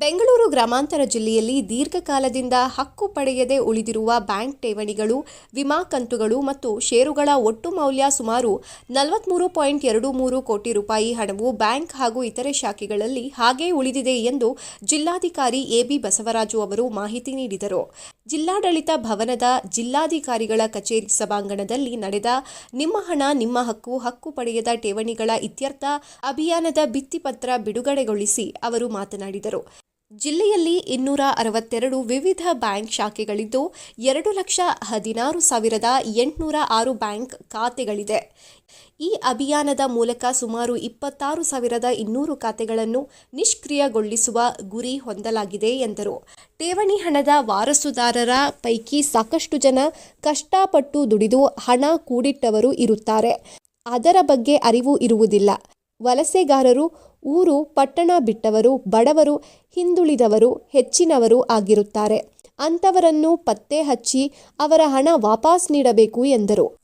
ಬೆಂಗಳೂರು ಗ್ರಾಮಾಂತರ ಜಿಲ್ಲೆಯಲ್ಲಿ ದೀರ್ಘಕಾಲದಿಂದ ಹಕ್ಕು ಪಡೆಯದೆ ಉಳಿದಿರುವ ಬ್ಯಾಂಕ್ ಠೇವಣಿಗಳು, ವಿಮಾ ಕಂತುಗಳು ಮತ್ತು ಷೇರುಗಳ ಒಟ್ಟು ಮೌಲ್ಯ ಸುಮಾರು ನಲವತ್ಮೂರು ಪಾಯಿಂಟ್ ಎರಡು ಮೂರು ಕೋಟಿ ರೂಪಾಯಿ ಹಣವು ಬ್ಯಾಂಕ್ ಹಾಗೂ ಇತರೆ ಶಾಖೆಗಳಲ್ಲಿ ಹಾಗೇ ಉಳಿದಿದೆ ಎಂದು ಜಿಲ್ಲಾಧಿಕಾರಿ ಎಬಿ ಬಸವರಾಜು ಅವರು ಮಾಹಿತಿ ನೀಡಿದರು. ಜಿಲ್ಲಾಡಳಿತ ಭವನದ ಜಿಲ್ಲಾಧಿಕಾರಿಗಳ ಕಚೇರಿ ಸಭಾಂಗಣದಲ್ಲಿ ನಡೆದ ನಿಮ್ಮ ಹಣ, ನಿಮ್ಮ ಹಕ್ಕು ಹಕ್ಕು ಪಡೆಯದ ಠೇವಣಿಗಳ ಇತ್ಯರ್ಥ ಅಭಿಯಾನದ ಭಿತ್ತಿಪತ್ರ ಬಿಡುಗಡೆಗೊಳಿಸಿ ಅವರು ಮಾತನಾಡಿದರು. ಜಿಲ್ಲೆಯಲ್ಲಿ ಇನ್ನೂರ ಅರವತ್ತೆರಡು ವಿವಿಧ ಬ್ಯಾಂಕ್ ಶಾಖೆಗಳಿದ್ದು, ಎರಡು ಲಕ್ಷ ಹದಿನಾರು ಸಾವಿರದ ಎಂಟುನೂರ ಆರು ಬ್ಯಾಂಕ್ ಖಾತೆಗಳಿದೆ. ಈ ಅಭಿಯಾನದ ಮೂಲಕ ಸುಮಾರು ಇಪ್ಪತ್ತಾರು ಸಾವಿರದ ಇನ್ನೂರು ಖಾತೆಗಳನ್ನು ನಿಷ್ಕ್ರಿಯಗೊಳಿಸುವ ಗುರಿ ಹೊಂದಲಾಗಿದೆ ಎಂದರು. ಠೇವಣಿ ಹಣದ ವಾರಸುದಾರರ ಪೈಕಿ ಸಾಕಷ್ಟು ಜನ ಕಷ್ಟಪಟ್ಟು ದುಡಿದು ಹಣ ಕೂಡಿಟ್ಟವರು ಇರುತ್ತಾರೆ. ಅದರ ಬಗ್ಗೆ ಅರಿವು ಇರುವುದಿಲ್ಲ. ವಲಸೆಗಾರರು ಊರು ಪಟ್ಟಣ ಬಿಟ್ಟವರು, ಬಡವರು, ಹಿಂದುಳಿದವರು, ಹೆಚ್ಚಿನವರು ಆಗಿರುತ್ತಾರೆ. ಅಂಥವರನ್ನು ಪತ್ತೆ ಹಚ್ಚಿ ಅವರ ಹಣ ವಾಪಸ್ ನೀಡಬೇಕು ಎಂದರು.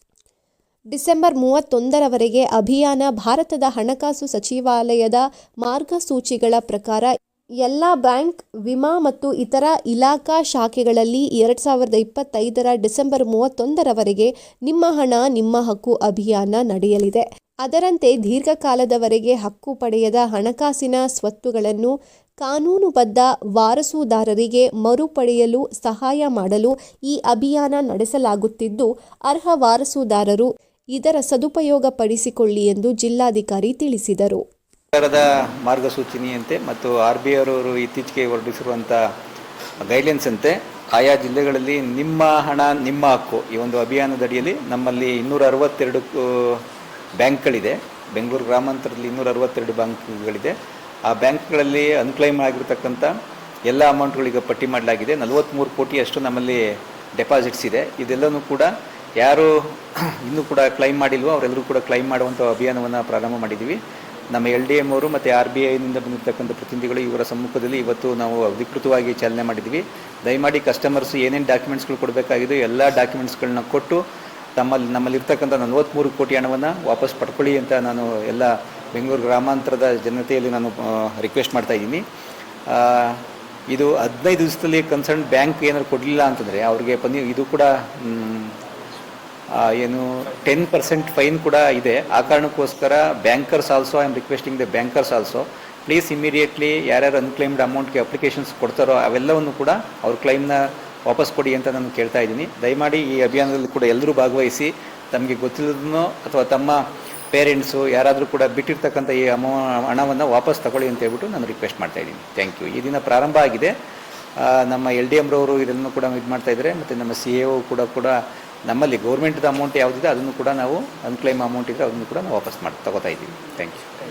ಡಿಸೆಂಬರ್ ಮೂವತ್ತೊಂದರವರೆಗೆ ಅಭಿಯಾನ ಭಾರತದ ಹಣಕಾಸು ಸಚಿವಾಲಯದ ಮಾರ್ಗಸೂಚಿಗಳ ಪ್ರಕಾರ ಎಲ್ಲ ಬ್ಯಾಂಕ್, ವಿಮಾ ಮತ್ತು ಇತರ ಇಲಾಖಾ ಶಾಖೆಗಳಲ್ಲಿ ಎರಡು ಸಾವಿರದ ಇಪ್ಪತ್ತೈದರ ಡಿಸೆಂಬರ್ ಮೂವತ್ತೊಂದರವರೆಗೆ ನಿಮ್ಮ ಹಣ, ನಿಮ್ಮ ಹಕ್ಕು ಅಭಿಯಾನ ನಡೆಯಲಿದೆ. ಅದರಂತೆ ದೀರ್ಘಕಾಲದವರೆಗೆ ಹಕ್ಕು ಪಡೆಯದ ಹಣಕಾಸಿನ ಸ್ವತ್ತುಗಳನ್ನು ಕಾನೂನುಬದ್ಧ ವಾರಸುದಾರರಿಗೆ ಮರುಪಡೆಯಲು ಸಹಾಯ ಮಾಡಲು ಈ ಅಭಿಯಾನ ನಡೆಸಲಾಗುತ್ತಿದ್ದು, ಅರ್ಹ ವಾರಸುದಾರರು ಇದರ ಸದುಪಯೋಗ ಪಡಿಸಿಕೊಳ್ಳಿ ಎಂದು ಜಿಲ್ಲಾಧಿಕಾರಿ ತಿಳಿಸಿದರು. ಸರ್ಕಾರದ ಮಾರ್ಗಸೂಚನೆಯಂತೆ ಮತ್ತು ಆರ್ ಬಿ ಅವರು ಇತ್ತೀಚೆಗೆ ಹೊರಡಿಸಿರುವಂಥ ಗೈಡ್ಲೈನ್ಸ್ ಅಂತೆ, ಆಯಾ ಜಿಲ್ಲೆಗಳಲ್ಲಿ ನಿಮ್ಮ ಹಣ, ನಿಮ್ಮ ಹಕ್ಕು ಈ ಒಂದು ಅಭಿಯಾನದಡಿಯಲ್ಲಿ ನಮ್ಮಲ್ಲಿ ಇನ್ನೂರ ಅರವತ್ತೆರಡು ಬ್ಯಾಂಕ್ಗಳಿದೆ. ಬೆಂಗಳೂರು ಗ್ರಾಮಾಂತರದಲ್ಲಿ ಇನ್ನೂರ ಅರವತ್ತೆರಡು ಬ್ಯಾಂಕ್ಗಳಿದೆ. ಆ ಬ್ಯಾಂಕ್ಗಳಲ್ಲಿ ಅನ್ಕ್ಲೈಮ್ ಆಗಿರ್ತಕ್ಕಂಥ ಎಲ್ಲ ಅಮೌಂಟ್ಗಳಿಗೆ ಪಟ್ಟಿ ಮಾಡಲಾಗಿದೆ. ನಲವತ್ತ್ಮೂರು ಕೋಟಿಯಷ್ಟು ನಮ್ಮಲ್ಲಿ ಡೆಪಾಸಿಟ್ಸ್ ಇದೆ. ಇದೆಲ್ಲನೂ ಕೂಡ ಯಾರು ಇನ್ನೂ ಕೂಡ ಕ್ಲೈಮ್ ಮಾಡಿಲ್ವೋ ಅವರೆಲ್ಲರೂ ಕೂಡ ಕ್ಲೈಮ್ ಮಾಡುವಂಥ ಅಭಿಯಾನವನ್ನು ಪ್ರಾರಂಭ ಮಾಡಿದ್ದೀವಿ. ನಮ್ಮ ಎಲ್ ಡಿ ಎಂ ಅವರು ಮತ್ತು ಆರ್ ಬಿ ಐನಿಂದ ಬಂದಿರತಕ್ಕಂಥ ಪ್ರತಿನಿಧಿಗಳು ಇವರ ಸಮ್ಮುಖದಲ್ಲಿ ಇವತ್ತು ನಾವು ಅಧಿಕೃತವಾಗಿ ಚಾಲನೆ ಮಾಡಿದ್ದೀವಿ. ದಯಮಾಡಿ ಕಸ್ಟಮರ್ಸ್ ಏನೇನು ಡಾಕ್ಯುಮೆಂಟ್ಸ್ಗಳು ಕೊಡಬೇಕಾಗಿದೆ ಎಲ್ಲ ಡಾಕ್ಯುಮೆಂಟ್ಸ್ಗಳನ್ನ ಕೊಟ್ಟು ತಮ್ಮಲ್ಲಿ ನಮ್ಮಲ್ಲಿರ್ತಕ್ಕಂಥ ನಲವತ್ತ್ಮೂರು ಕೋಟಿ ಹಣವನ್ನು ವಾಪಸ್ ಪಡ್ಕೊಳ್ಳಿ ಅಂತ ನಾನು ಎಲ್ಲ ಬೆಂಗಳೂರು ಗ್ರಾಮಾಂತರದ ಜನತೆಯಲ್ಲಿ ನಾನು ರಿಕ್ವೆಸ್ಟ್ ಮಾಡ್ತಾ ಇದ್ದೀನಿ. ಇದು ಹದಿನೈದು ದಿವಸದಲ್ಲಿ ಕನ್ಸರ್ನ್ ಬ್ಯಾಂಕ್ ಏನಾದ್ರು ಕೊಡಲಿಲ್ಲ ಅಂತಂದರೆ ಅವ್ರಿಗೆ ಪನಿ ಇದು ಕೂಡ ಏನು ಟೆನ್ ಪರ್ಸೆಂಟ್ ಫೈನ್ ಕೂಡ ಇದೆ. ಆ ಕಾರಣಕ್ಕೋಸ್ಕರ bankers also I am requesting the bankers also please immediately ಯಾರ್ಯಾರು ಅನ್ಕ್ಲೈಮ್ಡ್ ಅಮೌಂಟ್ಗೆ ಅಪ್ಲಿಕೇಶನ್ಸ್ ಕೊಡ್ತಾರೋ ಅವೆಲ್ಲವನ್ನು ಕೂಡ ಅವ್ರ ಕ್ಲೈಮ್ನ ವಾಪಸ್ ಕೊಡಿ ಅಂತ ನಾನು ಕೇಳ್ತಾ ಇದ್ದೀನಿ. ದಯಮಾಡಿ ಈ ಅಭಿಯಾನದಲ್ಲಿ ಕೂಡ ಎಲ್ಲರೂ ಭಾಗವಹಿಸಿ, ತಮಗೆ ಗೊತ್ತಿಲ್ಲದನ್ನೋ ಅಥವಾ ತಮ್ಮ ಪೇರೆಂಟ್ಸು ಯಾರಾದರೂ ಕೂಡ ಬಿಟ್ಟಿರ್ತಕ್ಕಂಥ ಈ ಅಮೌ, ಹಣವನ್ನು ವಾಪಸ್ ತಗೊಳ್ಳಿ ಅಂತ ಹೇಳ್ಬಿಟ್ಟು ನಾನು ರಿಕ್ವೆಸ್ಟ್ ಮಾಡ್ತಾ ಇದ್ದೀನಿ. Thank you. ಈ ದಿನ ಪ್ರಾರಂಭ ಆಗಿದೆ. ನಮ್ಮ ಎಲ್ ಡಿ ಎಮ್ರವರು ಇದನ್ನು ಕೂಡ ಇದು ಮಾಡ್ತಾ ಇದ್ದಾರೆ. ಮತ್ತು ನಮ್ಮ ಸಿ ಎ ಕೂಡ ಕೂಡ ನಮ್ಮಲ್ಲಿ ಗೌರ್ಮೆಂಟ್ದ ಅಮೌಂಟ್ ಯಾವುದಿದೆ ಅದನ್ನು ಕೂಡ ನಾವು ಅನ್ಕ್ಲೈಮ್ ಅಮೌಂಟ್ ಇದ್ದರೆ ಅದನ್ನು ಕೂಡ ನಾವು ವಾಪಸ್ ಮಾಡಿ, ತಗೋತಾ ಇದ್ದೀವಿ. Thank you.